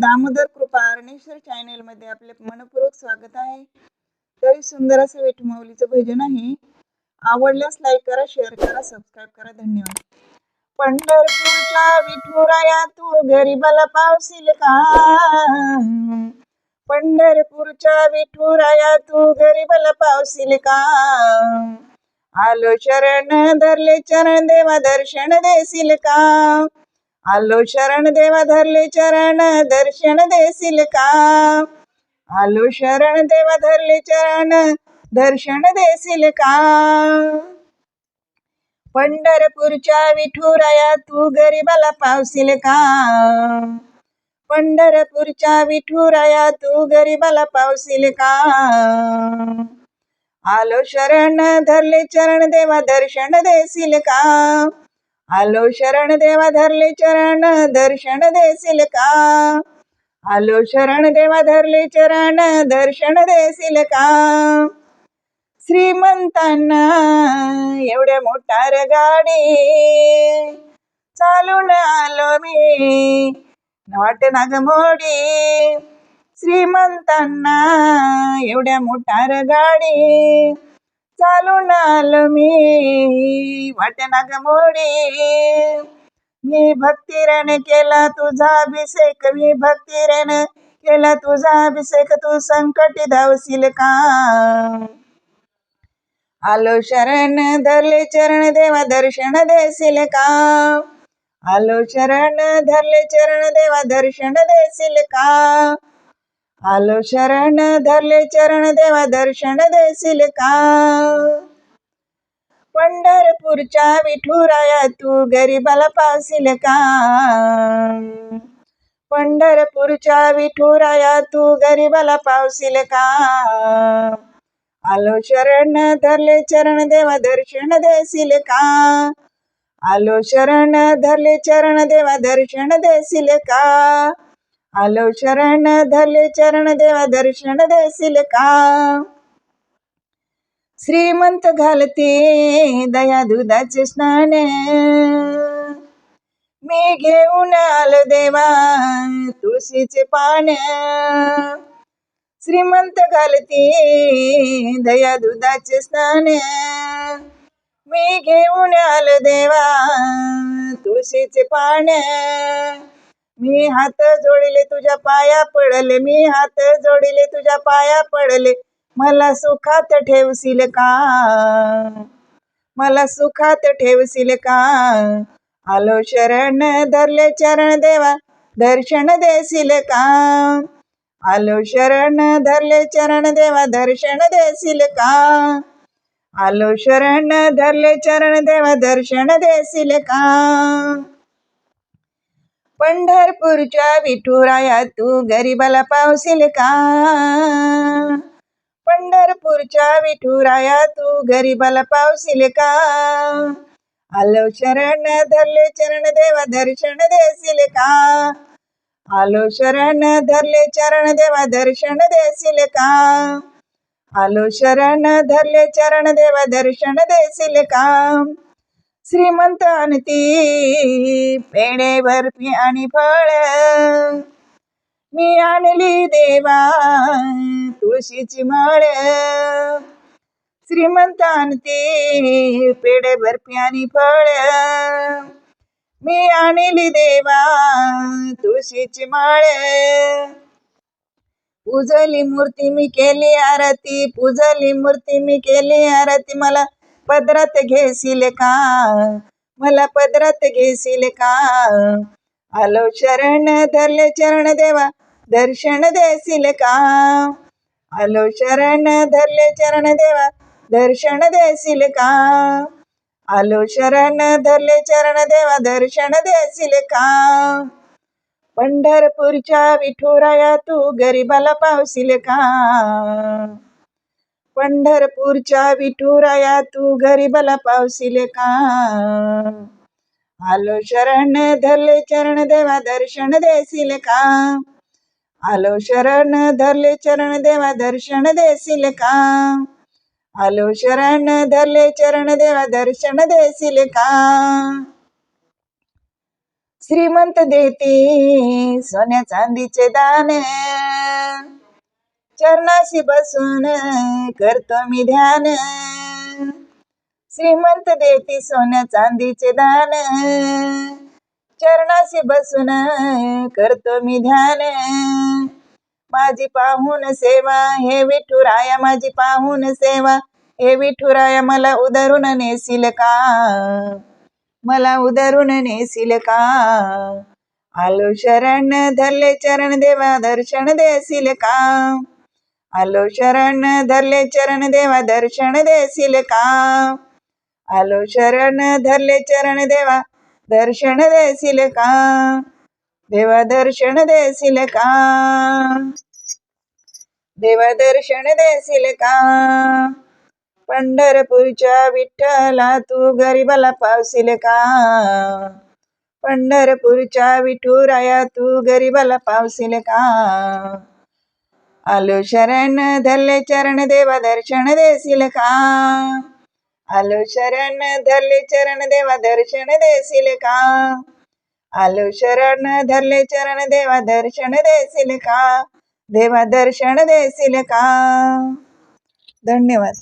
दामोदर कृपा अरणेश्वर चॅनेल मध्ये आपले मनपूर्वक स्वागत आहे. तरी सुंदर असं विठुमाऊलीचं भजन आहे. आवडल्यास लाईक करा शेअर करा सबस्क्राईब करा. धन्यवाद. पंढरपूरच्या विठुराया तू गरीबाला पावशील का? पंढरपूरच्या विठुराया तू गरीबाला पावशील का? आलो शरण धरले चरण देवा दर्शन देशील का? आलो शरण देवा धरले चरण दर्शन देशील का? आलो शरण देवा धरले चरण दर्शन देशील का? पंढरपूरच्या विठुराया तू गरीबाला पावशील का? पंढरपूरच्या विठुराया तू गरीबाला पावशील का? आलो शरण धरले चरण देवा दर्शन देशील का? आलो शरण देवा धरले चरण दर्शन देशील का? आलो शरण देवा धरले चरण दर्शन देशील का? श्रीमंतांना एवढ्या मोटार गाडी चालून आलो मी वाट नाग मोडी श्रीमंतांना एवढ्या मोटार गाडी चालून आलो मी. वाटना मोडी. मी भक्तिरण केला तुझा अभिषेक. मी भक्तिरण केला तुझा अभिषेक. तू संकटी धावशील का? आलो शरण धरले चरण देवा दर्शन देशील का? आलो शरण धरले चरण देवा दर्शन देशील का? आलो शरण धरले चरण देवा दर्शन देशील का? पंढरपूरच्या विठुराया तू गरीबाला पावशील का? पंढरपूरच्या विठुराया तू गरीबाला पावशील का? आलो शरण धरले चरण देवा दर्शन देशील का? आलो शरण धरले चरण देवा दर्शन देशील का? आलो शरण धले चरण देवा दर्शन देशील का? श्रीमंत घालते दया दुधाचे स्नान. मी घेऊन आलो देवा तुळशीचे पान. श्रीमंत घालते दया दुधाचे स्नान. मी घेऊन आलो देवा तुळशीचे पान. मी हात जोडिले तुझ्या पाया पडले मी हात जोडिले तुझ्या पाया पडले. मला सुखात ठेवशील का? मला सुखात ठेवशील का? आलो शरण धरले चरण देवा दर्शन देशील का? आलो शरण धरले चरण देवा दर्शन देशील का? आलो शरण धरले चरण देवा दर्शन देशील का? पंढरपूरच्या विठुराया तू गरीबाला पावशील का? पंढरपूरच्या विठुराया तू गरीबाला पावशील का? आलो शरण धरले चरण देवा दर्शन देशील का? आलो शरण धरले चरण देवा दर्शन देशील का? आलो शरण धरले चरण देवा दर्शन देशील का? श्रीमंत आणती पेणे बर्फी आणि फळ. मी आणली देवा तुळशीची माळ. श्रीमंत आणती पेढे बर्फी आणि फळ. मी आणली देवा तुळशीची माळ. पूजली मूर्ती मी केली आरती पूजली मूर्ती मी केली आरती. मला पदरात घेशील का? मला पदरात घेशील का? आलो शरण धरले चरण देवा दर्शन देशील का? आलो शरण धरले चरण देवा दर्शन देशील का? आलो शरण धरले चरण देवा दर्शन देशील का? पंढरपूरच्या विठुराया तू गरीबाला पावशील का? पंढरपूरच्या विठुराया तू गरीबाला पावसिले का? आलो शरण धरले चरण देवा दर्शन देसिले का? आलो शरण धरले चरण देवा दर्शन देशील का? आलो शरण धरले चरण देवा दर्शन देशील का? श्रीमंत देती सोन्या चांदीचे दाने चरणाशी बसून करतो मी ध्यान. श्रीमंत देती सोन्या चांदीचे दान. चरणाशी बसून करतो मी ध्यान. माझी पाहून सेवा हे विठुराया माझी पाहून सेवा हे विठुराया मला उदरून नेसील का? मला उदरून नेसील का? आलो शरण धरले चरण देवा दर्शन देसील का? आलो शरण धरले चरण देवा दर्शन देसील का आलो शरण धरले चरण देवा दर्शन देसील का देवा दर्शन देसील का देवा दर्शन देसील का पंढरपूरच्या विठ्ठला तू गरीबाला पावसील का पंढरपूरच्या विठुराया तू गरीबाला पावशील का आलो शरण धरले चरण देवा दर्शन देसील का आलो शरण धरले चरण देवा दर्शन देसील का आलो शरण धरले चरण देवा दर्शन देसील का देवा दर्शन देसील का धन्यवाद.